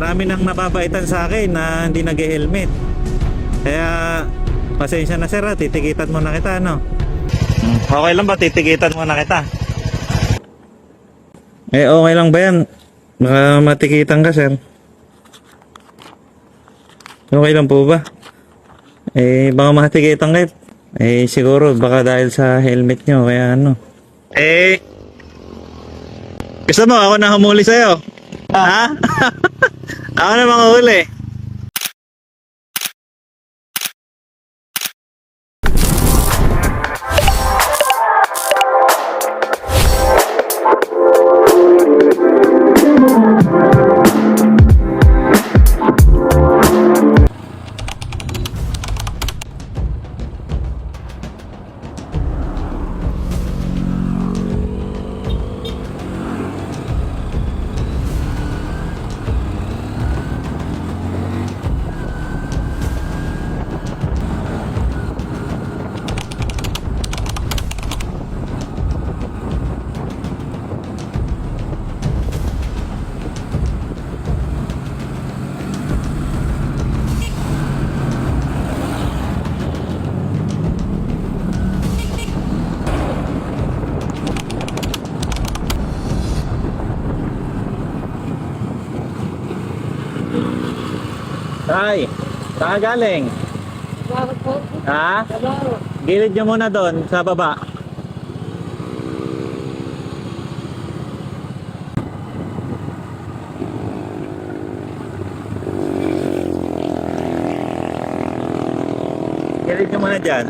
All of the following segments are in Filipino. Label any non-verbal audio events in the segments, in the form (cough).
marami nang nababaitan sa akin na hindi nag-helmet. Kaya, pasensya na sir, ha, titikitan mo na kita, no? Okay lang ba, titikitan mo na kita? Eh, okay lang ba yan? Baka matikitan ka, sir. Okay lang po ba? Eh, baka matikitan kayo. Eh, siguro, baka dahil sa helmet nyo, kaya ano. Eh, gusto mo, ako na humuli sa'yo. Ha? (laughs) na mga huli. Tay, saan galing? Ha? Gilid nyo muna doon, sa baba. Gilid nyo muna dyan.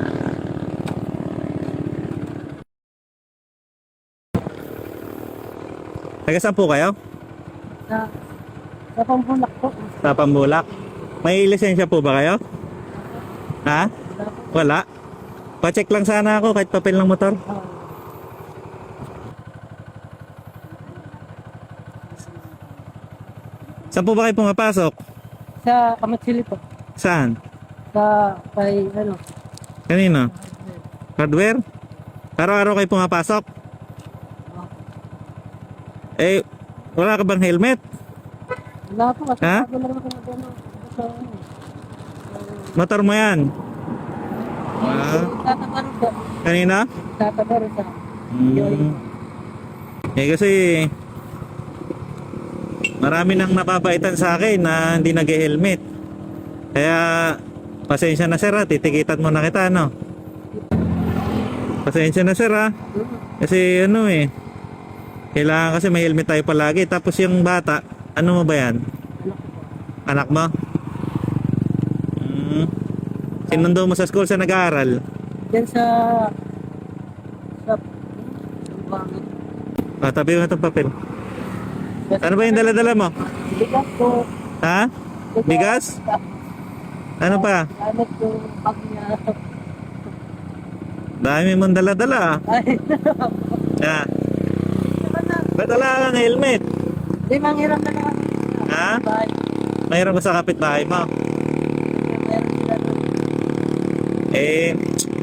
Taga saan po kayo? Sa, sa Pampulak po. Sa Pambulak. May lisensya po ba kayo? Ha? Wala. Pa-check lang sana ako kahit papel ng motor. Saan po ba kayo pumapasok? sa Kamatsili po. Saan? Sa kay ano. Kanino? Hardware? Araw-araw kayo pumapasok? Eh, wala ka bang helmet? Wala po kasi Ha? bago lang ako nag ano. Sa ano. Motor mo yan. Ah. Kanina? Hmm. Eh kasi marami nang nababaitan sa akin na hindi nag-helmet. Kaya pasensya na sir ha, titikitan mo na kita no. Pasensya na sir ha. Kasi ano eh, kailangan kasi may helmet tayo palagi. Tapos yung bata, ano mo ba yan? Anak mo? Sinundo mo sa school sa nag-aaral? Yan sa sa Bangit. Ah, tabi mo itong papel. Ano ba yung dala-dala mo? Bigas po. Ha? Bigas? Ano pa? Gamit yung bag niya. Dami mong dala-dala ah. Ay, (laughs) na. ba't wala kang helmet? Di manghiram na lang. Ha? Bye. Mayroon ka sa kapitbahay mo. Meron sila doon. Eh,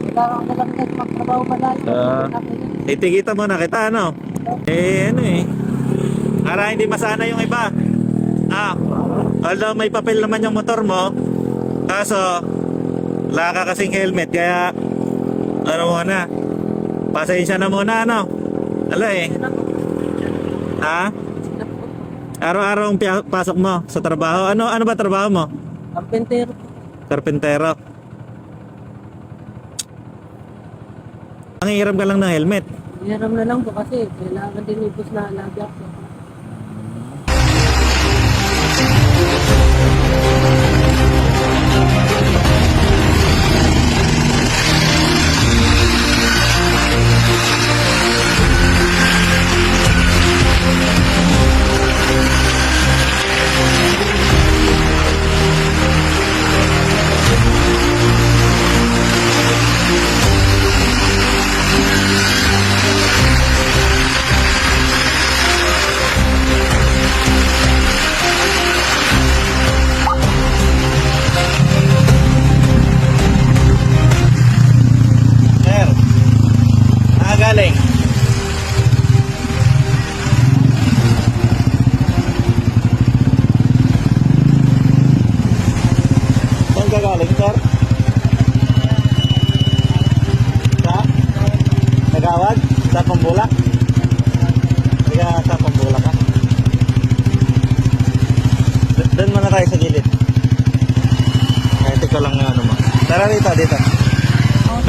Kailangan ko lang guys magtrabaho malayo. Ah. mo na kita ano? Eh, ano eh. Para hindi masana yung iba. Ah, although may papel naman yung motor mo, kaso, wala ka kasing helmet, kaya, ano muna, pasensya na muna, ano? Ala eh. Ha? Araw-araw ang pia- pasok mo sa trabaho. Ano ano ba trabaho mo? Carpentero. Karpentero. Ang hiram ka lang ng helmet. Hiram na lang po kasi kailangan din ipos na alaga ko.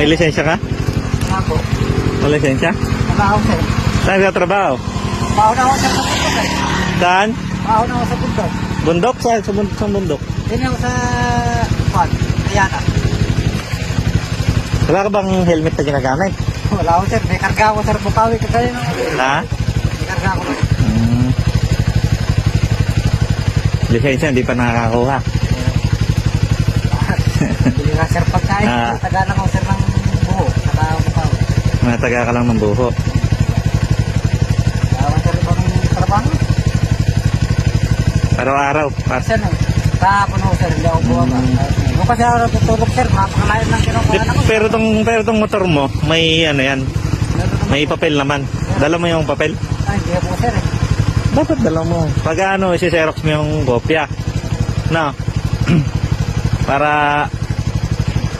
May lisensya ka? Ako. May lisensya? Trabaho, sir. Saan ka trabaho? Mauna ako sa bundok, eh. Saan? Mauna ako sa bundok. Bundok? Saan? Sa bundok? Sa bundok? Din ako sa... Kwan. Ayana. Wala ka bang helmet na ginagamit? Wala ako, sir. May karga ako, sir. Bukawi ka kayo. Ha? May karga ako. Hmm. Lisensya, hindi pa nakakakuha. Bili nga, sir, pagkain. Ah. Taga lang ako, sir, ng buho. Saka bukawi. Mataga ka lang ng buho. Ako, sir, ibang trabaho. Araw-araw. Sir, no? Kahapon ako, sir. Hindi ako buha ba. Kung kasi ako natutulog, sir, mapakalayo ng kinukuha ako. Pero tong pero tong motor mo, may ano yan, may papel naman. Dala mo yung papel. Ay, hindi ako, sir, eh. Dapat dala mo. Pag ano, isi-xerox mo yung kopya. No. (clears throat) Para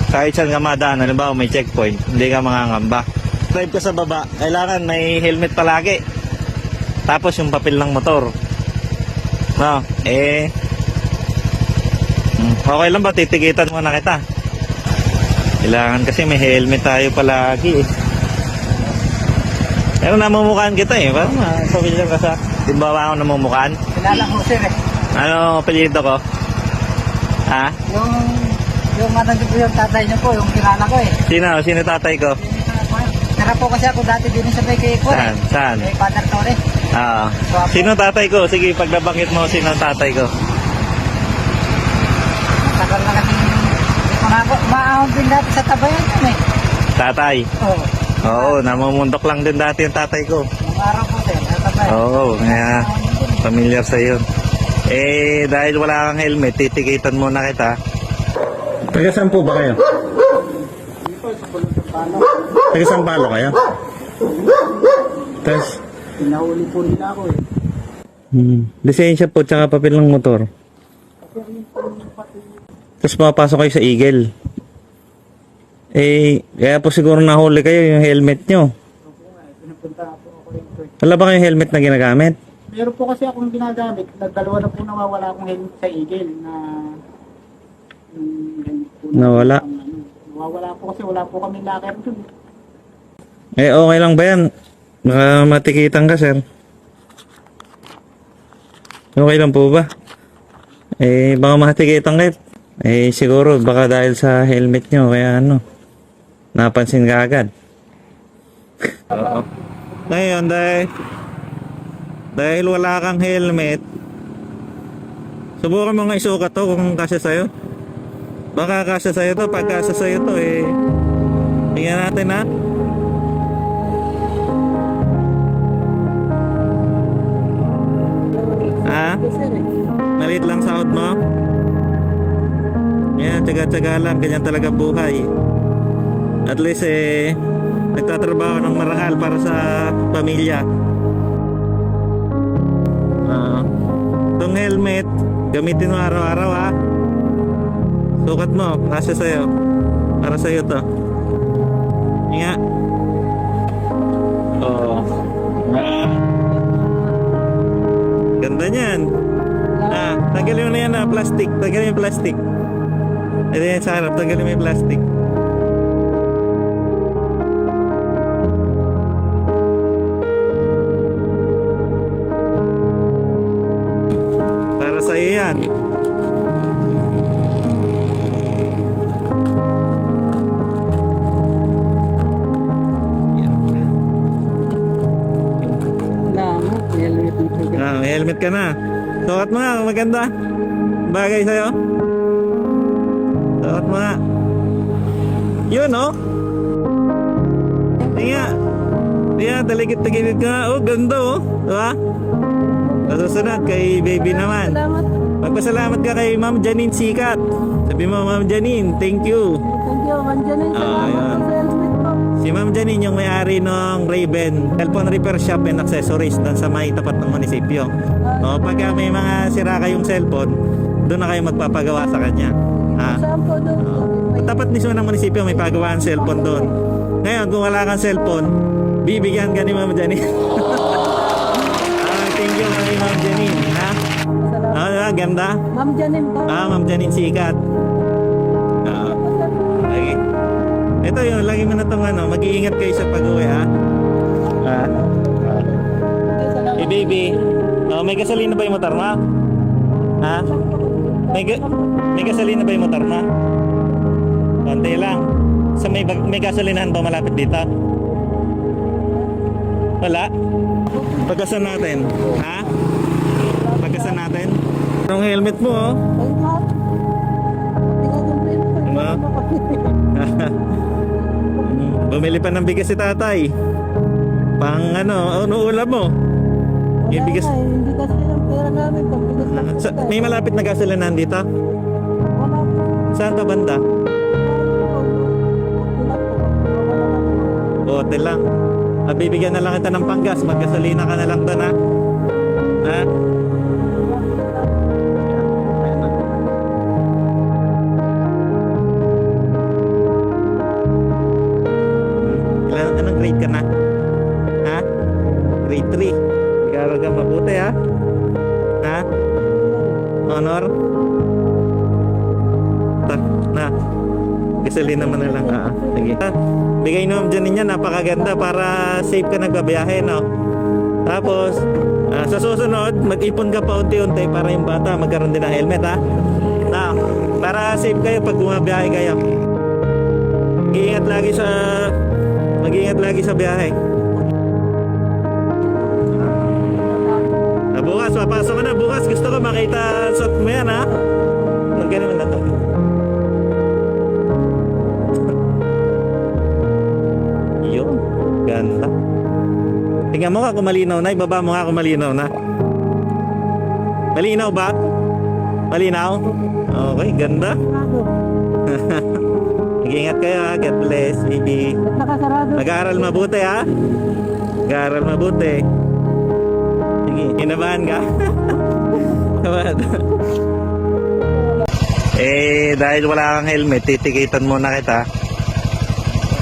kahit saan ka madaan, halimbawa may checkpoint, hindi ka mangangamba. Drive ka sa baba, kailangan may helmet palagi. Tapos yung papel ng motor. No, eh, hmm, okay lang ba? Titikitan mo na kita. Kailangan kasi may helmet tayo palagi eh. Pero namumukhaan kita eh. Parang uh, familiar ka sa... Di ba ako namumukhaan? Kilala ko, sir, eh. Ano apelyido ko? Ha? Yung, yung ano ko yung tatay niyo po, yung kilala ko eh. Sino? Sino tatay ko? Tara po kasi ako dati din sa may kay ko Saan? eh. Saan? Kay Father Torre. Ah. Sino tatay ko? Sige, pag nabanggit mo sino tatay ko. Tagal na kasi ako, maahon din dati sa tabayan yun eh. Tatay. Oo. Oo, namumundok lang din dati yung tatay ko. Yung araw po sir, sa tabayan. Oo, kaya familiar sa yun. Eh, dahil wala kang helmet, titikitan muna kita. Taga saan po ba kayo? Taga saan palo kayo? Tapos, Pinahuli po nila ako eh. Hmm. Lisensya po tsaka papel ng motor. Tapos pumapasok kayo sa Eagle. Eh, kaya po siguro nahuli kayo yung helmet nyo. Pinapunta po ako rito eh. Wala ba kayong helmet na ginagamit? Meron po kasi akong ginagamit. Nagdalawa na po nawawala akong helmet sa Eagle na yung na- Nawala. ano, nawawala po kasi wala po kami locker dun. Eh, okay lang ba yan? Baka matikitan ka, sir. Okay lang po ba? Eh, baka matikitan kayo. Eh, siguro, baka dahil sa helmet nyo, kaya ano, napansin ka agad. Oo. Ngayon, dahil, dahil wala kang helmet, subukan mo nga isukat to kung kasya sa'yo. Baka kasya sa'yo to, pag kasya sa'yo to, eh, tingnan natin ha. Ha? Maliit lang sahod mo? Yan, tsaga-tsaga lang. Ganyan talaga buhay. At least eh, nagtatrabaho ng marangal para sa pamilya. Ah, itong helmet, gamitin mo araw-araw ha. Sukat mo, nasa sa'yo. Para sa'yo to. Nga. Oo. Ah. Ganda niyan. Ah, tanggalin mo na yan na plastic. Tanggalin mo yung plastic. Ito yan sa harap. Tanggalin mo yung plastic. Helmet ka na. Sukat mo nga, maganda. Bagay sa'yo. Sukat mo nga. Yun, oh. Tingnan. Tingnan, taligid-taligid ka. Oh, ganda, oh. Diba? Nasusunod kay baby naman. Salamat. Magpasalamat ka kay Ma'am Janine Sikat. Sabi mo, Ma'am Janine, thank you. Thank you, Manjanin. Ah, Salamat yan. Si Ma'am Janine yung may-ari ng Raven Cellphone Repair Shop and Accessories doon sa may tapat ng munisipyo. O, pag may mga sira kayong cellphone, doon na kayo magpapagawa sa kanya. Saan po doon? tapat mismo ng munisipyo may pagawaan cellphone doon. Ngayon, kung wala kang cellphone, bibigyan ka ni Ma'am Janine. (laughs) ah, thank you Ma'am Janine. Ha? Ah, ganda. Ma'am Janin ba? Ah, Ma'am Janine Sikat. Ito yun, lagi mo na itong ano, mag-iingat kayo sa pag-uwi, ha? Ah. Eh, baby. Oh, may gasolina ba yung motor mo? Ha? May, ga- may gasolina ba yung motor mo? Konti lang. Sa may, bag- may gasolinahan ba malapit dito? Wala? Pagkasan natin. Ha? Pagkasan natin? Anong helmet mo, oh? Ay, ma'am. Bumili pa ng bigas si tatay. Pang ano, ano ulam mo? Yung bigas. Wala nga, eh, Hindi kasi ang pera namin. Pagbigas lang Sa, may malapit na gasolinahan dito? Wala. Saan ka banda? Wala. Bote lang. Ah, bibigyan na lang kita ng panggas. Maggasolina ka na lang doon, ha? Ha? Bigay nyo dyan ninyo, napakaganda para safe ka nagbabiyahe, no? Tapos, ah, sa susunod, mag-ipon ka pa unti-unti para yung bata magkaroon din ng helmet, ha? Na, para safe kayo pag bumabiyahe kayo. Mag-iingat lagi sa mag-iingat lagi sa biyahe. Ah, bukas, papasok ka na. Bukas, gusto ko makita suot mo yan, ha? Magkano na to? Tingnan mo nga kung malinaw na. Ibaba mo nga kung malinaw na. Malinaw ba? Malinaw? Okay, ganda. (laughs) Mag-ingat kayo ha. God bless, baby. Mag-aaral mabuti ha. Mag-aaral mabuti. Sige, kinabahan ka? (laughs) Kinabahan. eh, dahil wala kang helmet, titikitan muna kita.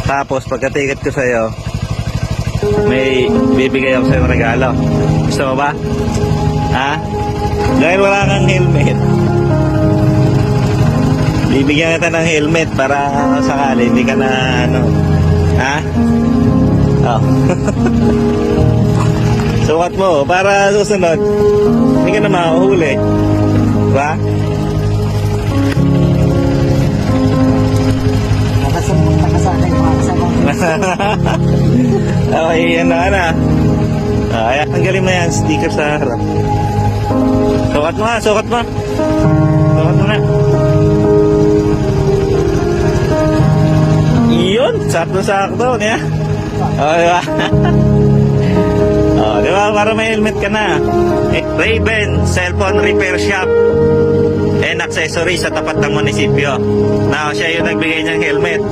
Tapos, pagkatiket ko sa'yo, may bibigay ako sa'yo regalo. Gusto mo ba? Ha? Dahil wala kang helmet, bibigyan kita ng helmet para sakali hindi ka na ano. Ha? Oh. (laughs) Sukat mo para susunod. Hindi ka na mahuhuli. Diba? (laughs) okay, yan na na. Ah, ayan, tanggalin mo yan, sticker sa harap. Sukat mo nga, sukat mo. Sukat mo nga. Iyon, sakto-sakto, niya. Oh, di ba? (laughs) oh, di ba? Para may helmet ka na. Eh, Raven Cellphone Repair Shop and accessories sa tapat ng munisipyo. Na siya yung nagbigay niyang helmet.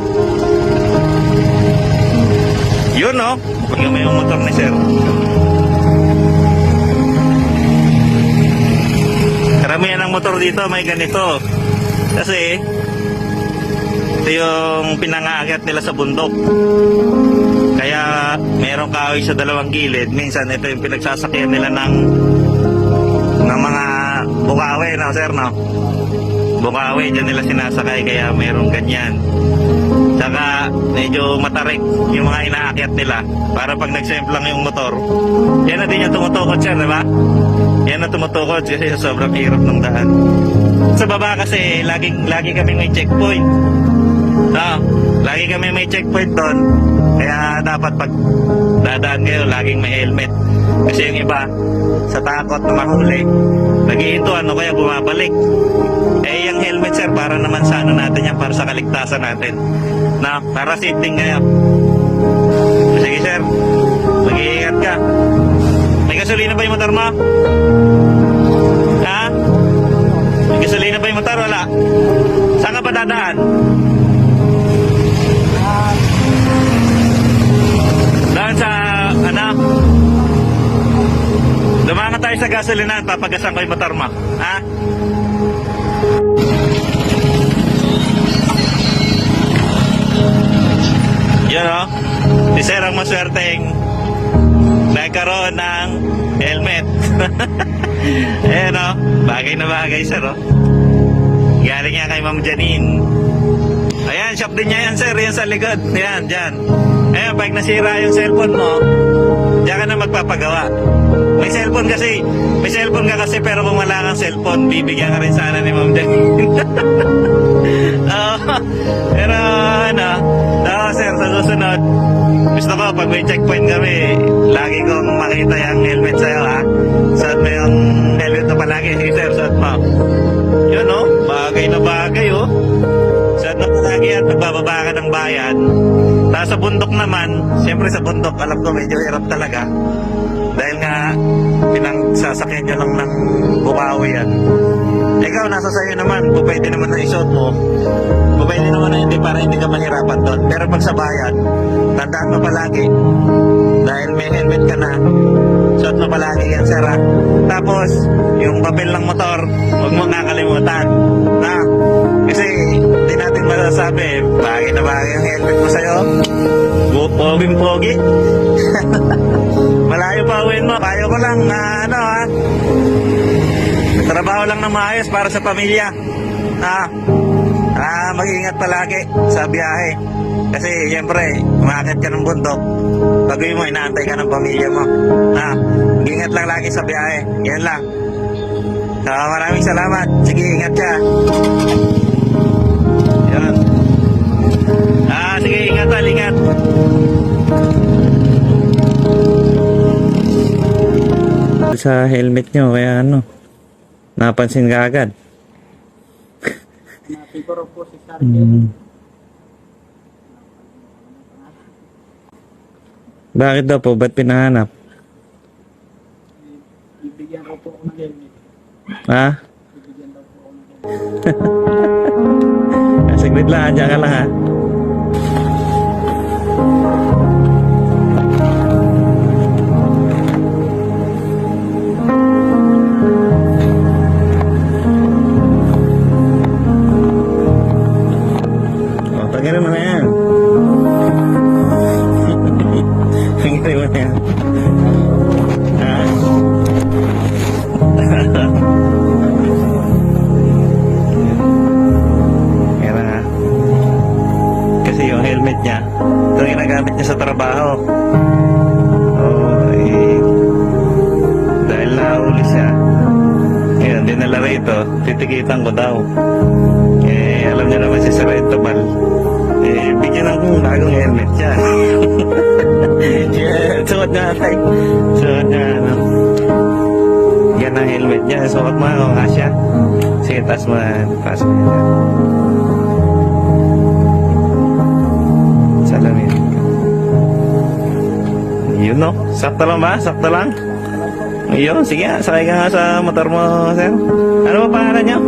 Yun, no? Pag yung motor ni sir. Karamihan ng motor dito may ganito. Kasi, ito yung pinangakyat nila sa bundok. Kaya, merong kahoy sa dalawang gilid. Minsan, ito yung pinagsasakyan nila ng ng mga bukawe, no, sir, no? Bukawe, dyan nila sinasakay, kaya merong ganyan. Tsaka medyo matarik yung mga inaakyat nila para pag nagsemplang yung motor, yan na din yung tumutukod siya, di ba? Yan na tumutukod kasi sobrang hirap ng daan. Sa baba kasi, laging, lagi kami may checkpoint. No, lagi kami may checkpoint doon. Kaya dapat pag dadaan kayo, laging may helmet. Kasi yung iba, sa takot na mahuli, naghihinto ano kaya bumabalik. Eh, yung helmet sir, para naman sa ano natin yan, para sa kaligtasan natin. Na, para safety ngayon. Sige sir, mag-iingat ka. May gasolina ba yung motor mo? Ha? May gasolina ba yung motor? Wala. Saan ka ba dadaan? Tayo sa gasolina, papagasan ko yung motor mo. Ha? Yan o. Si Sir ang maswerteng nagkaroon ng helmet. (laughs) Ayan o, bagay na bagay sir o. Galing yan kay Ma'am Janine. Ayan, shop din niya yan sir, yan sa likod. Yan, dyan. Ayan, pag nasira yung cellphone mo, diyan ka na magpapagawa. May cellphone kasi, may cellphone ka kasi pero kung wala kang cellphone, bibigyan ka rin sana ni Ma'am Janine. Oo. (laughs) pero ano, oo sir, sa susunod, gusto ko pag may checkpoint kami, lagi kong makita yung helmet sa'yo ha. Suot mo yung helmet na palagi. Sige sir, suot mo. Yun oh, bagay na bagay oh. Suot mo palagi at nagbababa ka ng bayan. Tapos sa bundok naman, siyempre sa bundok, alam ko medyo hirap talaga. Dahil nga, pinagsasakyan nyo lang ng bukawi yan. Ikaw, nasa sayo naman, kung pwede naman na isuot mo, kung pwede naman na hindi para hindi ka mahirapan doon. Pero pag sa bayan, tandaan mo palagi, dahil may helmet ka na, suot mo palagi yan, sir. Tapos, yung papel ng motor, huwag mo nakalimutan. Bagay na ang helmet mo sa'yo. Bu- Poging-pogi. (laughs) Malayo pa uwiin mo. Payo ko lang, ah, ano ha, Trabaho lang ng maayos para sa pamilya. Ah, ah mag-ingat palagi sa biyahe. Kasi siyempre, umakit ka ng bundok. Pagawin mo, inaantay ka ng pamilya mo. Ah, mag-ingat lang lagi sa biyahe. Yan lang. Ah, maraming salamat. Sige, ingat ka. Sige, ingat tal, ingat. Sa helmet nyo, kaya ano, napansin ka agad. Siguro po si Sergeant. Bakit daw po? Ba't pinahanap? Bibigyan ko po ako ng helmet. Ha? Bibigyan daw po ako ng helmet. Saglit lang, dyan ka lang ha. Helmet niya, ito yung ginagamit niya sa trabaho. Oh, eh, dahil nahuli siya, ngayon, dinala rito, titikitan ko daw. Eh, alam niyo naman si Sir Etobal, eh, bigyan ng bagong helmet siya. yeah, (laughs) suot nga tay. Suot nga, ano. Yan ang helmet niya. Suot mo, nga siya. Sige, taas mo na. Taas mo na. Yun no? Sakto lang ba? Sakto lang? Yun, sige. Sakay ka nga sa motor mo, sir. Ano ba pangalan niyo?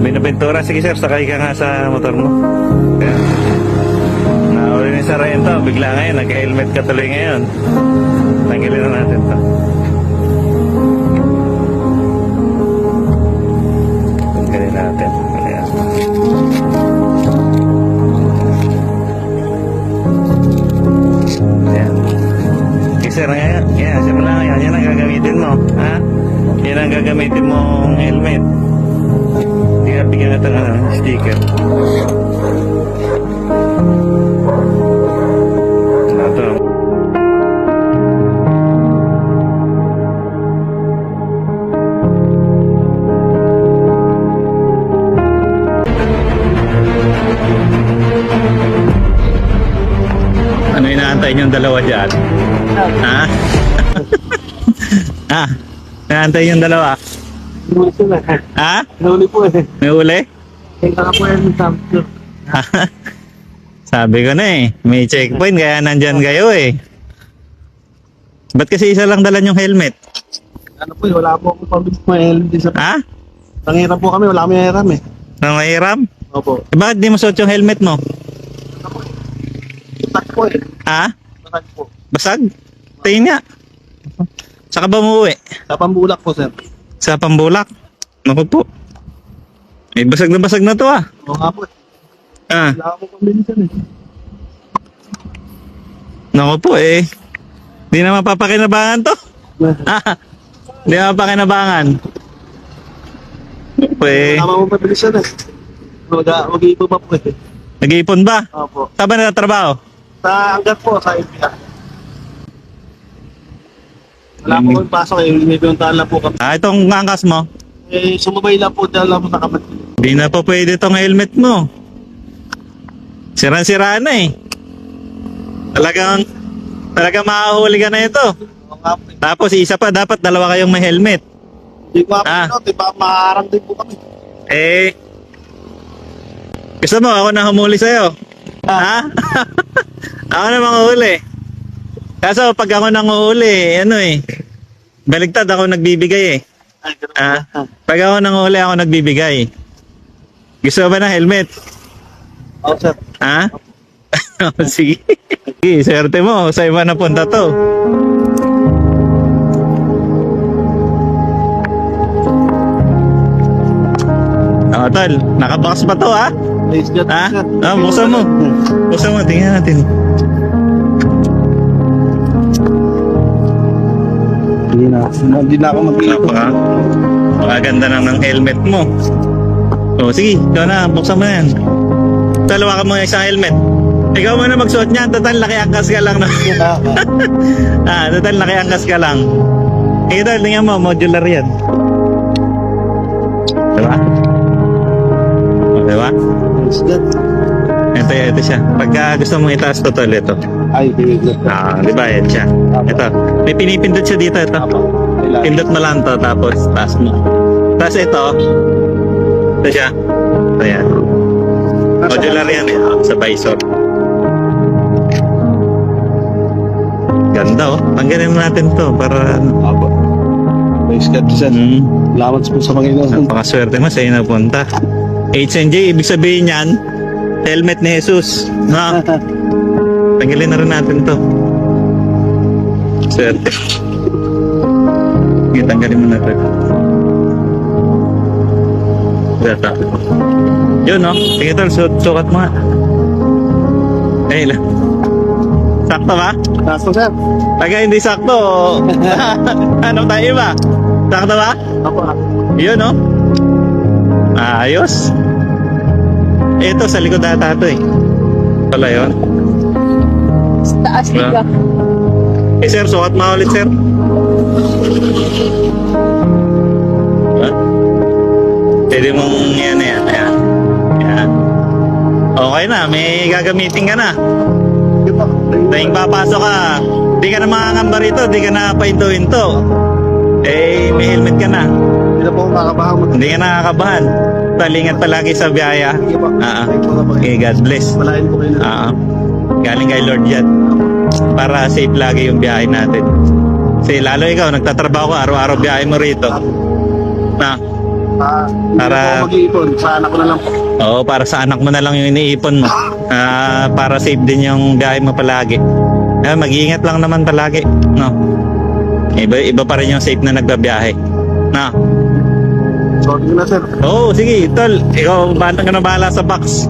Binabentura. Sige, sir. Sakay ka nga sa motor mo. Nahuli ni Sir Rento. Bigla ngayon. Nag-helmet ka tuloy ngayon. Tanggalin na natin to. Gagamitin mo, ha? Yan ang gagamitin mong helmet. Hindi ka bigyan natin ng ano, sticker. Ano? Ano inaantay niyong dalawa dyan? Ha? Ha? Inaantay niyong dalawa? Huli sila. Ha? Huli po eh. May uli? Tingnan ka po yan sa. Sabi ko na eh, may checkpoint kaya nandyan kayo eh. Ba't kasi isa lang dala yung helmet? Ano po eh, wala po akong pabilis mo helmet din sa... Ha? Nangiram po kami, wala kami hiram eh. Nang mahiram? Opo. Eh, bakit di mo suot yung helmet mo? Itak po eh. Ha? Itak po. Basag? Tingin nga. Saka ba umuwi? Sa pambulak po sir. Sa pambulak? Naku po. Eh, basag na basag na to ah. Oo nga po. Ah, Wala akong pabilis yan eh. Naku po eh. Di na mapapakinabangan to. Ah, Di na mapapakinabangan. Eh, Tama mo mabilis yan eh. Mag- Mag-iipo pa po eh. nag-iipon ba? Opo. Saan ba natatrabaho? Sa hanggat po, sa India. Wala po kami pasok eh. May pinuntahan lang po kami. Ah, itong angkas mo. Eh, sumabay lang po dahil lang po sa kapatid. Di na po pwede itong helmet mo. Sirang-sira na eh. Talagang, talagang makahuli ka na ito. Oo nga po eh. Tapos isa pa, dapat dalawa kayong may helmet. Hindi ko Ah. ako, di ba, maharang din po kami. Eh, gusto mo ako na humuli sa'yo? Ha? (laughs) ako na manghuli. Kaso pag ako nang uhuli, ano eh, baligtad ako nagbibigay eh. Ah, pag ako nang uhuli, ako nagbibigay. Gusto ba ng helmet? Oo, sir. Ha? (laughs) Sige. Sige, swerte mo. Sa iba na punta to. Oh, tol. Nakabox pa to, ha? Nice job, Ha? Ah, buksan mo. Buksan mo. Tingnan natin. Hindi na. Hindi na ako mag-iipo. Napaka. Maganda na ng helmet mo. Oh, sige. Ikaw na. Buksan mo na yan. Dalawa ka mo isang helmet. Ikaw mo na magsuot niyan. Total, laki angkas ka lang. Na. (laughs) ah, total, laki angkas ka lang. Ito, tingnan mo. Modular yan. Diba? Diba? Ito, ito siya. Pagka gusto mong itaas to, tol, ito. Ay, hindi ko. Ah, di ba? Yan siya. Ito. May pinipindot siya dito. Ito. Kailangan. Pindot mo lang to, tapos taas mo. Tapos ito. Ito siya. Ayan. Modular yan eh. Sa visor. Ganda oh. Tanggalin natin to para Apo. Nice job, sir. hmm, Salamat po sa Panginoon. napakaswerte mo sa iyo napunta. H&J, ibig sabihin yan, helmet ni Jesus. No? (laughs) Tanggalin na rin natin to. Swerte. Sige, tanggalin mo na ito. Ito. Yun, no? Sige, tol, su sukat mo nga. Eh, ilan? Sakto ba? Tasto, sir. Pag hindi sakto, (laughs) ano tayo ba? Sakto ba? Apo. Yun, no? Ayos. Ito, sa likod ata ito eh. Pala yun. Sa taas diba? Eh, sir, sukat mo ulit, sir. Ha? Pwede mong yan, yan, yan. Yan. Okay na, may gagamitin ka na. Dahil papasok ka, di ka na makakamba rito, di ka na painto-into. Eh, may helmet ka na. Hindi na po ako makakabahan mo. Hindi ka nakakabahan. Talingat palagi sa biyaya. Sige po. Ah, ah. Thank you po, Panginoon. Okay, God bless. Malain po kayo na. Ah, galing kay Lord yan. Para safe lagi yung biyahe natin. Kasi lalo ikaw, nagtatrabaho ka, araw-araw biyahe mo rito. Na, Ah, Para- mag-iipon. Sa anak ko na lang po. oo, para sa anak mo na lang yung iniipon mo. Ah, para safe din yung biyahe mo palagi. Ah, mag-iingat lang naman palagi. No. Iba, iba pa rin yung safe na nagbabiyahe. Na. Sorry na, sir. Oo, sige, tol. Ikaw, bahala ka na bahala sa box.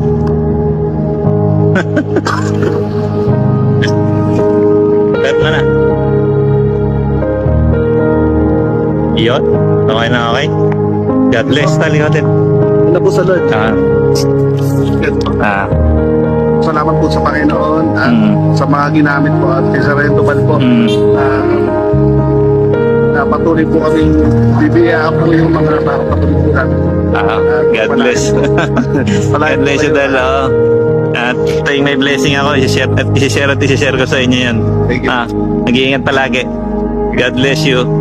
Bet mo na. Iyon. Okay na, okay. God bless, tol. Ikaw din. Yun na po sa Lord. Ah, ah, Salamat po sa Panginoon at Mm. sa mga ginamit po at kay Sarento Bal po. mm, na na patuloy po kami bibiyaan po yung mga patuloy po namin. ah, God bless. (laughs) God bless you, tol. oo. At tuwing may blessing ako, isi-share at isi-share at isi-share ko sa inyo yan. Thank you. Ah, nag-iingat palagi. God bless you.